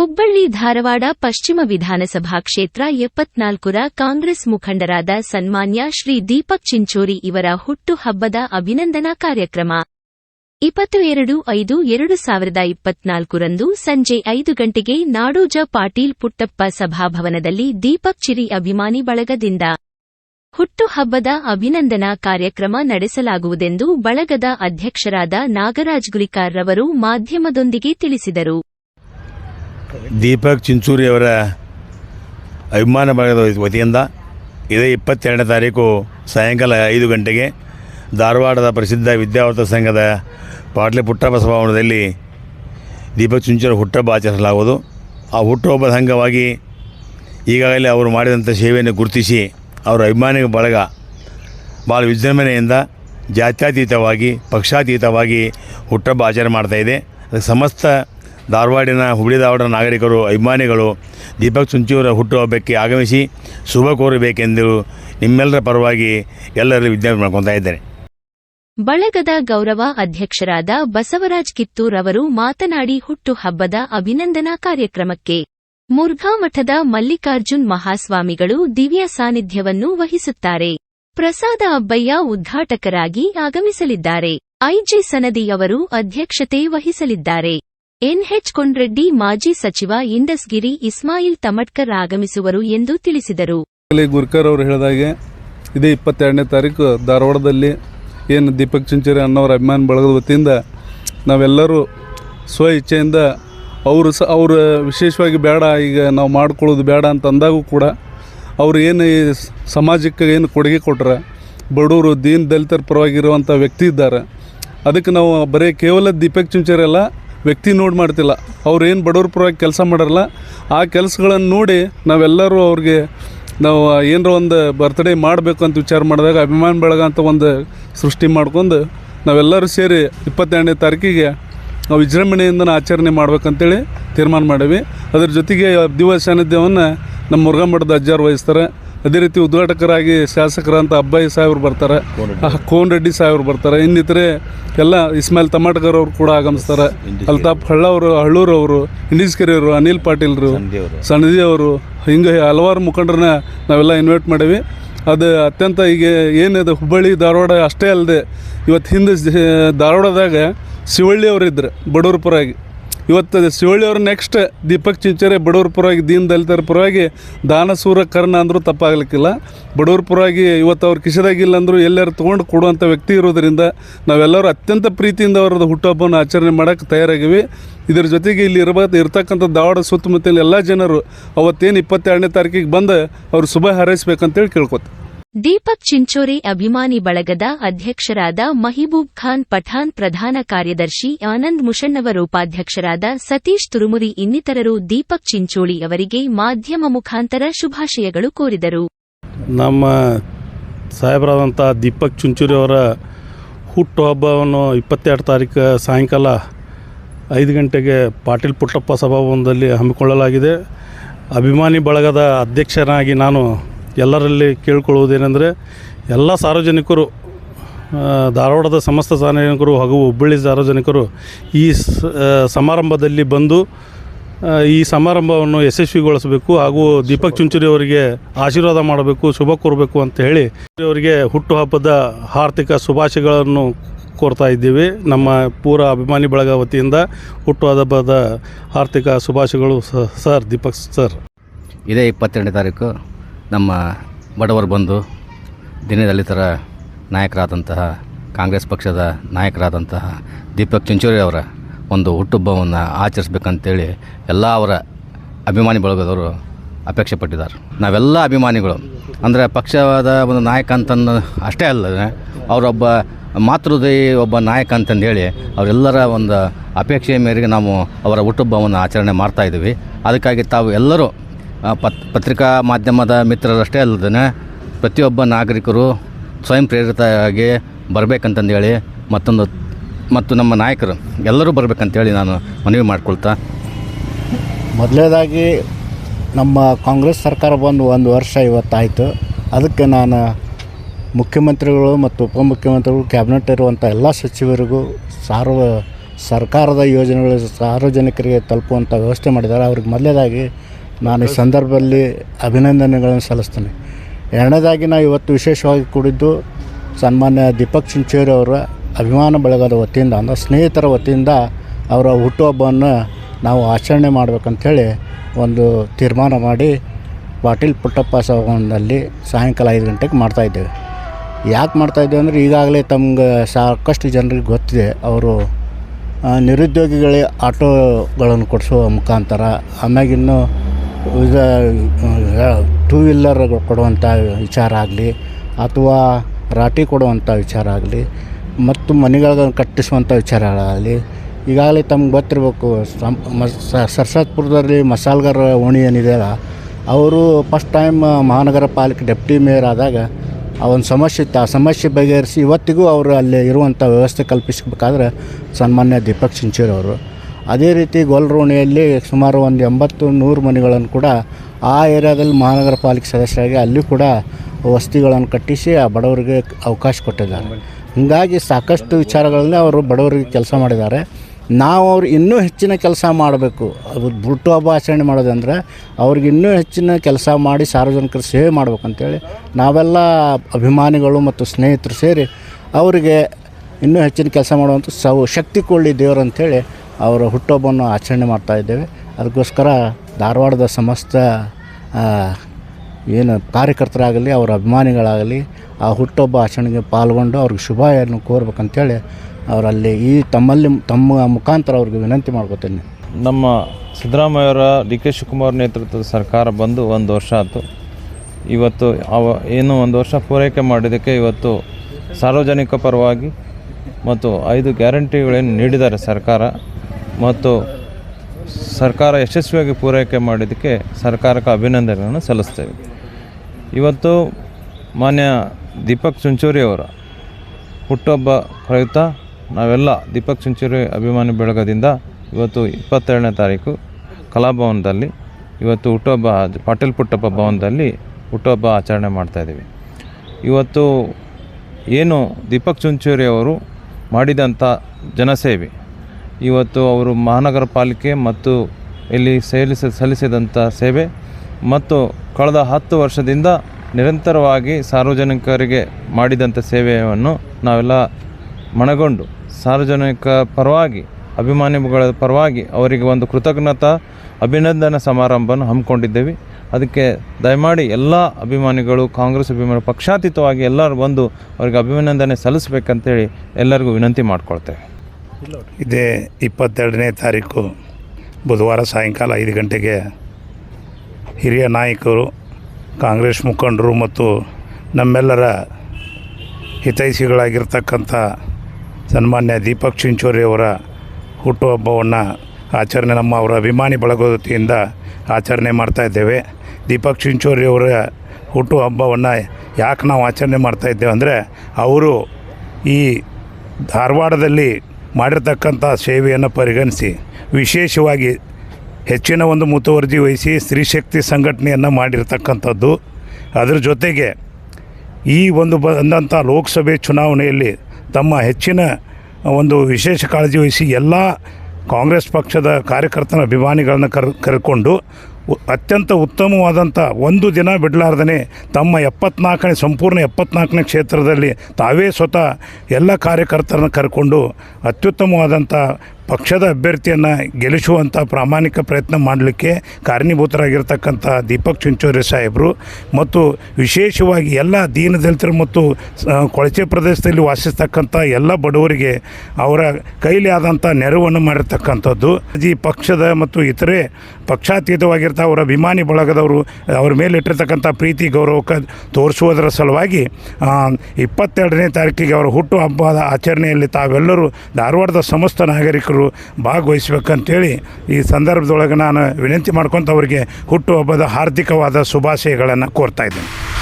ಹುಬ್ಬಳ್ಳಿ ಧಾರವಾಡ ಪಶ್ಚಿಮ ವಿಧಾನಸಭಾ ಕ್ಷೇತ್ರ ಎಪ್ಪತ್ನಾಲ್ಕರ ಕಾಂಗ್ರೆಸ್ ಮುಖಂಡರಾದ ಸನ್ಮಾನ್ಯ ಶ್ರೀ ದೀಪಕ್ ಚಿಂಚೋರಿ ಇವರ ಹುಟ್ಟು ಹಬ್ಬದ ಅಭಿನಂದನಾ ಕಾರ್ಯಕ್ರಮ. ಇಪ್ಪತ್ತು ಎರಡು ಐದು ಎರಡು ಸಾವಿರದ ಇಪ್ಪತ್ನಾಲ್ಕರಂದು ಸಂಜೆ ಐದು ಗಂಟೆಗೆ ನಾಡೋಜ ಪಾಟೀಲ್ ಪುಟ್ಟಪ್ಪ ಸಭಾಭವನದಲ್ಲಿ ದೀಪಕ್ ಚಿರಿ ಅಭಿಮಾನಿ ಬಳಗದಿಂದ ಹುಟ್ಟು ಹಬ್ಬದ ಅಭಿನಂದನಾ ಕಾರ್ಯಕ್ರಮ ನಡೆಸಲಾಗುವುದೆಂದು ಬಳಗದ ಅಧ್ಯಕ್ಷರಾದ ನಾಗರಾಜ್ ಗುರಿಕಾರ್ ರವರು ಮಾಧ್ಯಮದೊಂದಿಗೆ ತಿಳಿಸಿದರು. ದೀಪಕ್ ಚಿಂಚೂರಿ ಅವರ ಅಭಿಮಾನ ಭಾಗದ ವತಿಯಿಂದ ಇದೇ ಇಪ್ಪತ್ತೆರಡನೇ ತಾರೀಕು ಸಾಯಂಕಾಲ ಐದು ಗಂಟೆಗೆ ಧಾರವಾಡದ ಪ್ರಸಿದ್ಧ ವಿದ್ಯಾವರ್ತ ಸಂಘದ ಪಾಟ್ಲಿ ಪುಟ್ಟಪ್ಪ ದೀಪಕ್ ಚಿಂಚೂರಿ ಹುಟ್ಟಹಬ್ಬ ಆಚರಿಸಲಾಗುವುದು. ಆ ಹುಟ್ಟುಹಬ್ಬದ ಅಂಗವಾಗಿ ಈಗಾಗಲೇ ಅವರು ಮಾಡಿದಂಥ ಸೇವೆಯನ್ನು ಗುರುತಿಸಿ ಅವರ ಅಭಿಮಾನಿ ಬಳಗ ಭಾಳ ವಿಜೃಂಭಣೆಯಿಂದ ಜಾತ್ಯತೀತವಾಗಿ, ಪಕ್ಷಾತೀತವಾಗಿ ಹುಟ್ಟಹಬ್ಬ ಆಚರಣೆ ಮಾಡ್ತಾಯಿದೆ ಅದಕ್ಕೆ ಸಮಸ್ತ ಧಾರವಾಡಿನ ಹುಬ್ಬಳ್ಳಿ ಧಾರವಾಡ ನಾಗರಿಕರು, ಅಭಿಮಾನಿಗಳು, ದೀಪಕ್ ಸುಂಚೂರ ಹುಟ್ಟುಹಬ್ಬಕ್ಕೆ ಆಗಮಿಸಿ ಶುಭ ಕೋರಬೇಕೆಂದು ನಿಮ್ಮೆಲ್ಲರ ಪರವಾಗಿ ಎಲ್ಲರೂ ವಿಜ್ಞಾಪನೆ ಮಾಡ್ಕೊತಾ ಇದ್ದೇನೆ ಬಳಗದ ಗೌರವ ಅಧ್ಯಕ್ಷರಾದ ಬಸವರಾಜ್ ಕಿತ್ತೂರ್ ಅವರು ಮಾತನಾಡಿ ಹುಟ್ಟು ಹಬ್ಬದ ಅಭಿನಂದನಾ ಕಾರ್ಯಕ್ರಮಕ್ಕೆ ಮುರ್ಘಾ ಮಠದ ಮಲ್ಲಿಕಾರ್ಜುನ್ ಮಹಾಸ್ವಾಮಿಗಳು ದಿವ್ಯ ಸಾನ್ನಿಧ್ಯವನ್ನು ವಹಿಸುತ್ತಾರೆ. ಪ್ರಸಾದ ಅಬ್ಬಯ್ಯ ಉದ್ಘಾಟಕರಾಗಿ ಆಗಮಿಸಲಿದ್ದಾರೆ. ಐಜಿ ಸನದಿ ಅವರು ಅಧ್ಯಕ್ಷತೆ ವಹಿಸಲಿದ್ದಾರೆ. ಎನ್ಎಚ್ ಕೊಂಡ್ರೆಡ್ಡಿ ಮಾಜಿ ಸಚಿವ ಇಂಡಸ್ಗಿರಿ ಇಸ್ಮಾಯಿಲ್ ತಮಟ್ಕರ್ ಆಗಮಿಸುವರು ಎಂದು ತಿಳಿಸಿದರು. ಗುರ್ಕರ್ ಅವರು ಹೇಳಿದಾಗೆ ಇದೇ ಇಪ್ಪತ್ತೆರಡನೇ ತಾರೀಕು ಧಾರವಾಡದಲ್ಲಿ ಏನು ದೀಪಕ್ ಚುಂಚೇರಿ ಅನ್ನೋರ ಅಭಿಮಾನ ಬಳಗದ ವತಿಯಿಂದ ನಾವೆಲ್ಲರೂ ಸ್ವ ಇಚ್ಛೆಯಿಂದ ಅವರು ಸ, ಅವರು ವಿಶೇಷವಾಗಿ ಬೇಡ, ಈಗ ನಾವು ಮಾಡ್ಕೊಳ್ಳೋದು ಬೇಡ ಅಂತ ಅಂದಾಗೂ ಕೂಡ ಅವರು ಏನು ಸಮಾಜಕ್ಕೆ ಏನು ಕೊಡುಗೆ ಕೊಟ್ರೆ, ಬಡವರು ದೀನ್ ದಲಿತರ ಪರವಾಗಿರುವಂಥ ವ್ಯಕ್ತಿ ಇದ್ದಾರೆ. ಅದಕ್ಕೆ ನಾವು ಬರೀ ಕೇವಲ ದೀಪಕ್ ಚುಂಚೇರಿ ಅಲ್ಲ ವ್ಯಕ್ತಿ ನೋಡಿ ಮಾಡ್ತಿಲ್ಲ. ಅವ್ರು ಏನು ಬಡವ್ರ ಪರವಾಗಿ ಕೆಲಸ ಮಾಡಾರಲ್ಲ, ಆ ಕೆಲಸಗಳನ್ನು ನೋಡಿ ನಾವೆಲ್ಲರೂ ಅವ್ರಿಗೆ ನಾವು ಏನರ ಒಂದು ಬರ್ತ್ಡೇ ಮಾಡಬೇಕು ಅಂತ ವಿಚಾರ ಮಾಡಿದಾಗ, ಅಭಿಮಾನ ಬೆಳಗ ಅಂತ ಒಂದು ಸೃಷ್ಟಿ ಮಾಡ್ಕೊಂಡು ನಾವೆಲ್ಲರೂ ಸೇರಿ ಇಪ್ಪತ್ತೆರಡನೇ ತಾರೀಕಿಗೆ ನಾವು ವಿಜೃಂಭಣೆಯಿಂದ ಆಚರಣೆ ಮಾಡ್ಬೇಕಂತೇಳಿ ತೀರ್ಮಾನ ಮಾಡೀವಿ. ಅದ್ರ ಜೊತೆಗೆ ದಿವಸ ಸಾನ್ನಿಧ್ಯವನ್ನು ನಮ್ಮ ಮುರುಘಾ ಮಠದ ಅಜ್ಜಾರು ವಹಿಸ್ತಾರೆ. ಅದೇ ರೀತಿ ಉದ್ಘಾಟಕರಾಗಿ ಶಾಸಕರಂತ ಅಬ್ಬಾಯಿ ಸಾಹೇಬ್ರು ಬರ್ತಾರೆ ಕೋನ್ ರೆಡ್ಡಿ ಸಾಹೇಬ್ರು ಬರ್ತಾರೆ. ಇನ್ನಿತರೆ ಎಲ್ಲ ಇಸ್ಮಾಯಿಲ್ ತಮಾಟಕರ್ ಅವರು ಕೂಡ ಆಗಮಿಸ್ತಾರೆ. ಅಲ್ತಾಫ್ ಹಳ್ಳವರು ಹಳ್ಳೂರು ಅವರು ಅನಿಲ್ ಪಾಟೀಲ್ರು ಸಣ್ಣದಿ ಅವರು. ಹಿಂಗೆ ಹಲವಾರು ಮುಖಂಡರನ್ನ ನಾವೆಲ್ಲ ಇನ್ವೈಟ್ ಮಾಡೀವಿ. ಅದು ಅತ್ಯಂತ ಈಗ ಏನಿದೆ ಹುಬ್ಬಳ್ಳಿ ಧಾರವಾಡ ಅಷ್ಟೇ ಅಲ್ಲದೆ ಇವತ್ತು ಹಿಂದೆ ಧಾರವಾಡದಾಗ ಶಿವಳ್ಳಿ ಅವರಿದ್ದರು ಪರವಾಗಿ ಇವತ್ತು ಶಿವಳ್ಳಿ ನೆಕ್ಸ್ಟ್ ದೀಪಕ್ ಚಿಂಚರೆ ಬಡವ್ರ ಪರವಾಗಿ, ದೀನ್ ದಲಿತರ ಪರವಾಗಿ ದಾನ, ಸೂರ, ಕರ್ಣ ಅಂದರೂ ತಪ್ಪಾಗಲಿಕ್ಕಿಲ್ಲ. ಬಡವ್ರ ಪರವಾಗಿ ಇವತ್ತು ಅವ್ರ ಕಿಶದಾಗಿಲ್ಲ ಅಂದರೂ ಎಲ್ಲರೂ ತೊಗೊಂಡು ಕೊಡುವಂಥ ವ್ಯಕ್ತಿ ಇರೋದರಿಂದ ನಾವೆಲ್ಲರೂ ಅತ್ಯಂತ ಪ್ರೀತಿಯಿಂದ ಅವ್ರದ್ದು ಹುಟ್ಟುಹಬ್ಬವನ್ನು ಆಚರಣೆ ಮಾಡೋಕ್ಕೆ ತಯಾರಾಗಿವಿ. ಇದರ ಜೊತೆಗೆ ಇಲ್ಲಿ ಇರಬ, ಇರ್ತಕ್ಕಂಥ ದಾವಡ ಸುತ್ತಮುತ್ತಲಿನ ಎಲ್ಲ ಜನರು ಅವತ್ತೇನು ಇಪ್ಪತ್ತೆರಡನೇ ತಾರೀಕಿಗೆ ಬಂದು ಅವ್ರು ಶುಭ ಹಾರೈಸ್ಬೇಕಂತೇಳಿ ಕೇಳ್ಕೊತ ದೀಪಕ್ ಚಿಂಚೋರೆ ಅಭಿಮಾನಿ ಬಳಗದ ಅಧ್ಯಕ್ಷರಾದ ಮಹಿಬೂಬ್ ಖಾನ್ ಪಠಾಣ್ ಪ್ರಧಾನ ಕಾರ್ಯದರ್ಶಿ ಆನಂದ್ ಮುಷಣ್ಣವರ ಉಪಾಧ್ಯಕ್ಷರಾದ ಸತೀಶ್ ತುರುಮುರಿ ಇನ್ನಿತರರು ದೀಪಕ್ ಚಿಂಚೋಳಿ ಅವರಿಗೆ ಮಾಧ್ಯಮ ಮುಖಾಂತರ ಶುಭಾಶಯಗಳು ಕೋರಿದರು. ನಮ್ಮ ಸಾಹೇಬರಾದಂಥ ದೀಪಕ್ ಚುಂಚೂರಿ ಅವರ ಹುಟ್ಟುಹಬ್ಬವನ್ನು ಇಪ್ಪತ್ತೆರಡು ತಾರೀಕು ಸಾಯಂಕಾಲ ಐದು ಗಂಟೆಗೆ ಪಾಟೀಲ್ ಪುಟ್ಟಪ್ಪ ಸಭಾಭವನದಲ್ಲಿ ಹಮ್ಮಿಕೊಳ್ಳಲಾಗಿದೆ. ಅಭಿಮಾನಿ ಬಳಗದ ಅಧ್ಯಕ್ಷನಾಗಿ ನಾನು ಎಲ್ಲರಲ್ಲಿ ಕೇಳ್ಕೊಳ್ಳುವುದೇನೆಂದರೆ ಎಲ್ಲ ಸಾರ್ವಜನಿಕರು ಧಾರವಾಡದ ಸಮಸ್ತ ಸಾರ್ವಜನಿಕರು ಹಾಗೂ ಹುಬ್ಬಳ್ಳಿ ಸಾರ್ವಜನಿಕರು ಈ ಸಮಾರಂಭದಲ್ಲಿ ಬಂದು ಈ ಸಮಾರಂಭವನ್ನು ಯಶಸ್ವಿಗೊಳಿಸಬೇಕು ಹಾಗೂ ದೀಪಕ್ ಚುಂಚುರಿ ಅವರಿಗೆ ಆಶೀರ್ವಾದ ಮಾಡಬೇಕು, ಶುಭ ಕೋರಬೇಕು ಅಂತ ಹೇಳಿ ಅವರಿಗೆ ಹುಟ್ಟುಹಬ್ಬದ ಆರ್ಥಿಕ ಶುಭಾಶಯಗಳನ್ನು ಕೋರ್ತಾ ಇದ್ದೀವಿ. ನಮ್ಮ ಪೂರ ಅಭಿಮಾನಿ ಬಳಗ ವತಿಯಿಂದ ಹುಟ್ಟುಹಬ್ಬದ ಆರ್ಥಿಕ ಶುಭಾಶಯಗಳು ಸರ್, ದೀಪಕ್ ಸರ್. ಇದೇ ಇಪ್ಪತ್ತೆರಡನೇ ತಾರೀಕು. ನಮ್ಮ ಬಡವರು ಬಂದು ದಿನದಲಿತರ ನಾಯಕರಾದಂತಹ ಕಾಂಗ್ರೆಸ್ ಪಕ್ಷದ ನಾಯಕರಾದಂತಹ ದೀಪಕ್ ಚಿಂಚೋರಿ ಅವರ ಒಂದು ಹುಟ್ಟುಹಬ್ಬವನ್ನು ಆಚರಿಸ್ಬೇಕಂತೇಳಿ ಎಲ್ಲ ಅವರ ಅಭಿಮಾನಿ ಬಳಗದವರು ಅಪೇಕ್ಷೆ ಪಟ್ಟಿದ್ದಾರೆ. ನಾವೆಲ್ಲ ಅಭಿಮಾನಿಗಳು. ಅಂದರೆ ಪಕ್ಷದ ಒಂದು ನಾಯಕ ಅಂತಂದು ಅಷ್ಟೇ ಅಲ್ಲದೆ ಅವರೊಬ್ಬ ಮಾತೃದಯಿ ಒಬ್ಬ ನಾಯಕ ಅಂತಂದು ಹೇಳಿ ಅವರೆಲ್ಲರ ಒಂದು ಅಪೇಕ್ಷೆಯ ಮೇರೆಗೆ ನಾವು ಅವರ ಹುಟ್ಟುಹಬ್ಬವನ್ನು ಆಚರಣೆ ಮಾಡ್ತಾ ಇದ್ದೀವಿ. ಅದಕ್ಕಾಗಿ ತಾವು ಎಲ್ಲರೂ ಪತ್, ಪತ್ರಿಕಾ ಮಾಧ್ಯಮದ ಮಿತ್ರರಷ್ಟೇ ಅಲ್ಲದೇ ಪ್ರತಿಯೊಬ್ಬ ನಾಗರಿಕರು ಸ್ವಯಂ ಪ್ರೇರಿತರಾಗಿ ಬರಬೇಕಂತಂದೇಳಿ ಮತ್ತೊಂದು, ಮತ್ತು ನಮ್ಮ ನಾಯಕರು ಎಲ್ಲರೂ ಬರಬೇಕಂತೇಳಿ ನಾನು ಮನವಿ ಮಾಡ್ಕೊಳ್ತಾ. ಮೊದಲನೇದಾಗಿ ನಮ್ಮ ಕಾಂಗ್ರೆಸ್ ಸರ್ಕಾರ ಬಂದು ಒಂದು ವರ್ಷ ಇವತ್ತಾಯಿತು. ಅದಕ್ಕೆ ನಾನು ಮುಖ್ಯಮಂತ್ರಿಗಳು ಮತ್ತು ಉಪಮುಖ್ಯಮಂತ್ರಿಗಳು, ಕ್ಯಾಬಿನೆಟ್ ಇರುವಂಥ ಎಲ್ಲ ಸಚಿವರಿಗೂ ಸಾರ್ವ, ಸರ್ಕಾರದ ಯೋಜನೆಗಳು ಸಾರ್ವಜನಿಕರಿಗೆ ತಲುಪುವಂಥ ವ್ಯವಸ್ಥೆ ಮಾಡಿದ್ದಾರೆ. ಅವ್ರಿಗೆ ಮೊದಲೇದಾಗಿ ನಾನು ಈ ಸಂದರ್ಭದಲ್ಲಿ ಅಭಿನಂದನೆಗಳನ್ನು ಸಲ್ಲಿಸ್ತೇನೆ. ಎರಡನೇದಾಗಿ ನಾವು ಇವತ್ತು ವಿಶೇಷವಾಗಿ ಕೂಡಿದ್ದು ಸನ್ಮಾನ್ಯ ದೀಪಕ್ ಚುಂಚೇರಿ ಅವರ ಅಭಿಮಾನ ಬಳಗದ ವತಿಯಿಂದ, ಅಂದರೆ ಸ್ನೇಹಿತರ ವತಿಯಿಂದ ಅವರ ಹುಟ್ಟುಹಬ್ಬವನ್ನು ನಾವು ಆಚರಣೆ ಮಾಡಬೇಕಂಥೇಳಿ ಒಂದು ತೀರ್ಮಾನ ಮಾಡಿ ಪಾಟೀಲ್ ಪುಟ್ಟಪ್ಪ ಸಭಾಂಗಣದಲ್ಲಿ ಸಾಯಂಕಾಲ ಐದು ಗಂಟೆಗೆ ಮಾಡ್ತಾಯಿದ್ದೇವೆ ಯಾಕೆ ಮಾಡ್ತಾಯಿದ್ದೇವೆ ಅಂದರೆ ಈಗಾಗಲೇ ತಮ್ಗೆ ಸಾಕಷ್ಟು ಜನರಿಗೆ ಗೊತ್ತಿದೆ, ಅವರು ನಿರುದ್ಯೋಗಿಗಳಿಗೆ ನಿರುದ್ಯೋಗಿಗಳೇ ಆಟೋಗಳನ್ನು ಕೊಡಿಸುವ ಮುಖಾಂತರ ಆಮ್ಯಾಗಿನ್ನು ಈಗ ಟೂ ವೀಲರ್ ಕೊಡುವಂಥ ವಿಚಾರ ಆಗಲಿ, ಅಥವಾ ರಾಟಿ ಕೊಡುವಂಥ ವಿಚಾರ ಆಗಲಿ, ಮತ್ತು ಮನೆಗಳನ್ನು ಕಟ್ಟಿಸುವಂಥ ವಿಚಾರಗಳಾಗಲಿ ಈಗಾಗಲೇ ತಮ್ಗೆ ಗೊತ್ತಿರಬೇಕು, ಸಂ, ಮಸ್ ಓಣಿ ಮಸಾಲ್ಗಾರ ಓಣಿ ಏನಿದೆಯಲ್ಲ ಅವರು ಫಸ್ಟ್ ಟೈಮ್ ಮಹಾನಗರ ಪಾಲಿಕೆ ಡೆಪ್ಟಿ ಮೇಯರ್ ಆದಾಗ, ಆ ಒಂದು ಸಮಸ್ಯೆ ಇತ್ತು. ಆ ಸಮಸ್ಯೆ ಬಗೆಹರಿಸಿ ಇವತ್ತಿಗೂ ಅವರು ಅಲ್ಲಿ ಇರುವಂಥ ವ್ಯವಸ್ಥೆ ಕಲ್ಪಿಸಬೇಕಾದ್ರೆ ಸನ್ಮಾನ್ಯ ದೀಪಕ್ ಚಿಂಚೂರವರು ಅದೇ ರೀತಿ ಗೊಲ್ರೋಣಿಯಲ್ಲಿ ಸುಮಾರು ಒಂದು ಎಂಬತ್ತು ನೂರು ಮನೆಗಳನ್ನು ಕೂಡ ಆ ಏರಿಯಾದಲ್ಲಿ ಮಹಾನಗರ ಪಾಲಿಕೆ ಸದಸ್ಯರಾಗಿ ಅಲ್ಲಿ ಕೂಡ ವಸತಿಗಳನ್ನು ಕಟ್ಟಿಸಿ ಆ ಬಡವರಿಗೆ ಅವಕಾಶ ಕೊಟ್ಟಿದ್ದಾರೆ. ಹೀಗಾಗಿ ಸಾಕಷ್ಟು ವಿಚಾರಗಳಲ್ಲಿ ಅವರು ಬಡವರಿಗೆ ಕೆಲಸ ಮಾಡಿದ್ದಾರೆ. ನಾವು ಅವ್ರು ಇನ್ನೂ ಹೆಚ್ಚಿನ ಕೆಲಸ ಮಾಡಬೇಕು. ಅದು ಹುಟ್ಟುಹಬ್ಬ ಆಚರಣೆ ಮಾಡೋದಂದ್ರೆ ಅವ್ರಿಗೆ ಇನ್ನೂ ಹೆಚ್ಚಿನ ಕೆಲಸ ಮಾಡಿ ಸಾರ್ವಜನಿಕರ ಸೇವೆ ಮಾಡ್ಬೇಕಂತೇಳಿ ನಾವೆಲ್ಲ ಅಭಿಮಾನಿಗಳು ಮತ್ತು ಸ್ನೇಹಿತರು ಸೇರಿ ಅವರಿಗೆ ಇನ್ನೂ ಹೆಚ್ಚಿನ ಕೆಲಸ ಮಾಡುವಂಥ ಸೌ ಶಕ್ತಿ ಕೊಳ್ಳಿ ದೇವರು ಅಂಥೇಳಿ ಅವರ ಹುಟ್ಟುಹಬ್ಬವನ್ನು ಆಚರಣೆ ಮಾಡ್ತಾ ಇದ್ದೇವೆ. ಅದಕ್ಕೋಸ್ಕರ ಧಾರವಾಡದ ಸಮಸ್ತ ಏನು ಕಾರ್ಯಕರ್ತರಾಗಲಿ, ಅವರ ಅಭಿಮಾನಿಗಳಾಗಲಿ ಆ ಹುಟ್ಟುಹಬ್ಬ ಆಚರಣೆಗೆ ಪಾಲ್ಗೊಂಡು ಅವ್ರಿಗೆ ಶುಭಾಯನ್ನು ಕೋರ್ಬೇಕಂತೇಳಿ ಅವರಲ್ಲಿ ಈ ತಮ್ಮಲ್ಲಿ, ತಮ್ಮ ಮುಖಾಂತರ ಅವ್ರಿಗೆ ವಿನಂತಿ ಮಾಡ್ಕೋತೀನಿ. ನಮ್ಮ ಸಿದ್ದರಾಮಯ್ಯವರ ಡಿ ಕೆ ಶಿವಕುಮಾರ್ ನೇತೃತ್ವದ ಸರ್ಕಾರ ಬಂದು ಒಂದು ವರ್ಷ ಆಯಿತು. ಇವತ್ತು ಅವ, ಏನು ಒಂದು ವರ್ಷ ಪೂರೈಕೆ ಮಾಡಿದ್ದಕ್ಕೆ ಇವತ್ತು ಸಾರ್ವಜನಿಕ ಪರವಾಗಿ ಮತ್ತು ಐದು ಗ್ಯಾರಂಟಿಗಳೇನು ನೀಡಿದ್ದಾರೆ ಸರ್ಕಾರ. ಮತ್ತು ಸರ್ಕಾರ ಯಶಸ್ವಿಯಾಗಿ ಪೂರೈಕೆ ಮಾಡಿದ್ದಕ್ಕೆ ಸರ್ಕಾರಕ್ಕೆ ಅಭಿನಂದನೆಗಳನ್ನು ಸಲ್ಲಿಸ್ತೇವೆ. ಇವತ್ತು ಮಾನ್ಯ ದೀಪಕ್ ಚುಂಚೂರಿ ಅವರ ಹುಟ್ಟುಹಬ್ಬ ಪ್ರಯುಕ್ತ ನಾವೆಲ್ಲ ದೀಪಕ್ ಚುಂಚೂರಿ ಅಭಿಮಾನಿ ಬೆಳಗದಿಂದ ಇವತ್ತು ಇಪ್ಪತ್ತೆರಡನೇ ತಾರೀಕು ಕಲಾಭವನದಲ್ಲಿ ಇವತ್ತು ಹುಟ್ಟುಹಬ್ಬ ಪಾಟೀಲ್ ಪುಟ್ಟಪ್ಪ ಭವನದಲ್ಲಿ ಹುಟ್ಟುಹಬ್ಬ ಆಚರಣೆ ಮಾಡ್ತಾಯಿದ್ದೀವಿ ಇವತ್ತು ಏನು ದೀಪಕ್ ಚುಂಚೂರಿ ಅವರು ಮಾಡಿದಂಥ ಜನಸೇವೆ ಇವತ್ತು ಅವರು ಮಹಾನಗರ ಪಾಲಿಕೆ ಮತ್ತು ಇಲ್ಲಿ ಸಲ್ಲಿಸ ಸಲ್ಲಿಸಿದಂಥ ಸೇವೆ ಮತ್ತು ಕಳೆದ ಹತ್ತು ವರ್ಷದಿಂದ ನಿರಂತರವಾಗಿ ಸಾರ್ವಜನಿಕರಿಗೆ ಮಾಡಿದಂಥ ಸೇವೆಯನ್ನು ನಾವೆಲ್ಲ ಮನಗೊಂಡು ಸಾರ್ವಜನಿಕ ಪರವಾಗಿ, ಅಭಿಮಾನಿಗಳ ಪರವಾಗಿ ಅವರಿಗೆ ಒಂದು ಕೃತಜ್ಞತಾ ಅಭಿನಂದನಾ ಸಮಾರಂಭವನ್ನು ಹಮ್ಮಿಕೊಂಡಿದ್ದೇವೆ. ಅದಕ್ಕೆ ದಯಮಾಡಿ ಎಲ್ಲ ಅಭಿಮಾನಿಗಳು, ಕಾಂಗ್ರೆಸ್ ಅಭಿಮಾನಿ ಪಕ್ಷಾತೀತವಾಗಿ ಎಲ್ಲರೂ ಬಂದು ಅವರಿಗೆ ಅಭಿನಂದನೆ ಸಲ್ಲಿಸ್ಬೇಕಂತೇಳಿ ಎಲ್ಲರಿಗೂ ವಿನಂತಿ ಮಾಡ್ಕೊಳ್ತೇವೆ. ಇದೇ ಇಪ್ಪತ್ತೆರಡನೇ ತಾರೀಕು ಬುಧವಾರ ಸಾಯಂಕಾಲ ಐದು ಗಂಟೆಗೆ ಹಿರಿಯ ನಾಯಕರು, ಕಾಂಗ್ರೆಸ್ ಮುಖಂಡರು ಮತ್ತು ನಮ್ಮೆಲ್ಲರ ಹಿತೈಷಿಗಳಾಗಿರ್ತಕ್ಕಂಥ ಸನ್ಮಾನ್ಯ ದೀಪಕ್ ಚಿಂಚೋರಿ ಅವರ ಹುಟ್ಟುಹಬ್ಬವನ್ನು ಆಚರಣೆ, ನಮ್ಮ ಅವರ ಅಭಿಮಾನಿ ಬಳಗದ ವತಿಯಿಂದ ಆಚರಣೆ ಮಾಡ್ತಾಯಿದ್ದೇವೆ ದೀಪಕ್ ಚಿಂಚೋರಿ ಅವರ ಹುಟ್ಟುಹಬ್ಬವನ್ನು ಯಾಕೆ ನಾವು ಆಚರಣೆ ಮಾಡ್ತಾಯಿದ್ದೇವೆ ಅಂದರೆ, ಅವರು ಈ ಧಾರವಾಡದಲ್ಲಿ ಮಾಡಿರ್ತಕ್ಕಂಥ ಸೇವೆಯನ್ನು ಪರಿಗಣಿಸಿ ವಿಶೇಷವಾಗಿ ಹೆಚ್ಚಿನ ಒಂದು ಮುತುವರ್ಜಿ ವಹಿಸಿ ಸ್ತ್ರೀಶಕ್ತಿ ಸಂಘಟನೆಯನ್ನು ಮಾಡಿರ್ತಕ್ಕಂಥದ್ದು. ಅದರ ಜೊತೆಗೆ ಈ ಒಂದು ಬಂದಂಥ ಲೋಕಸಭೆ ಚುನಾವಣೆಯಲ್ಲಿ ತಮ್ಮ ಹೆಚ್ಚಿನ ಒಂದು ವಿಶೇಷ ಕಾಳಜಿ ವಹಿಸಿ ಎಲ್ಲ ಕಾಂಗ್ರೆಸ್ ಪಕ್ಷದ ಕಾರ್ಯಕರ್ತನ ಅಭಿಮಾನಿಗಳನ್ನು ಕರ್ ಕರ್ಕೊಂಡು ಅತ್ಯಂತ ಉತ್ತಮವಾದಂಥ ಒಂದು ದಿನ ಬಿಡಲಾರ್ದೇ ತಮ್ಮ ಎಪ್ಪತ್ನಾಲ್ಕನೇ, ಸಂಪೂರ್ಣ ಎಪ್ಪತ್ನಾಲ್ಕನೇ ಕ್ಷೇತ್ರದಲ್ಲಿ ತಾವೇ ಸ್ವತಃ ಎಲ್ಲ ಕಾರ್ಯಕರ್ತರನ್ನ ಕರ್ಕೊಂಡು ಅತ್ಯುತ್ತಮವಾದಂಥ ಪಕ್ಷದ ಅಭ್ಯರ್ಥಿಯನ್ನು ಗೆಲ್ಲಿಸುವಂಥ ಪ್ರಾಮಾಣಿಕ ಪ್ರಯತ್ನ ಮಾಡಲಿಕ್ಕೆ ಕಾರಣೀಭೂತರಾಗಿರ್ತಕ್ಕಂಥ ದೀಪಕ್ ಚುಂಚೋರಿ ಸಾಹೇಬರು ಮತ್ತು ವಿಶೇಷವಾಗಿ ಎಲ್ಲ ದೀನದಲಿತರು ಮತ್ತು ಕೊಳಚೆ ಪ್ರದೇಶದಲ್ಲಿ ವಾಸಿಸ್ತಕ್ಕಂಥ ಎಲ್ಲ ಬಡವರಿಗೆ ಅವರ ಕೈಲಿ ಆದಂಥ ನೆರವನ್ನು ಮಾಡಿರ್ತಕ್ಕಂಥದ್ದು. ಈ ಪಕ್ಷದ ಮತ್ತು ಇತರೆ ಪಕ್ಷಾತೀತವಾಗಿರ್ತ ಅವರ ಅಭಿಮಾನಿ ಬಳಗದವರು ಅವ್ರ ಮೇಲೆ ಇಟ್ಟಿರ್ತಕ್ಕಂಥ ಪ್ರೀತಿ ಗೌರವಕ್ಕೆ ತೋರಿಸುವುದರ ಸಲುವಾಗಿ ಇಪ್ಪತ್ತೆರಡನೇ ತಾರೀಕಿಗೆ ಅವರ ಹುಟ್ಟು ಹಬ್ಬದ ಆಚರಣೆಯಲ್ಲಿ ತಾವೆಲ್ಲರೂ ಧಾರವಾಡದ ಸಮಸ್ತ ನಾಗರಿಕರು ಭಾಗವಹಿಸ್ಬೇಕಂತೇಳಿ ಈ ಸಂದರ್ಭದೊಳಗೆ ನಾನು ವಿನಂತಿ ಮಾಡ್ಕೊತ ಅವರಿಗೆ ಹುಟ್ಟುಹಬ್ಬದ ಹಾರ್ದಿಕವಾದ ಶುಭಾಶಯಗಳನ್ನು ಕೋರ್ತಾ ಇದ್ದೇನೆ.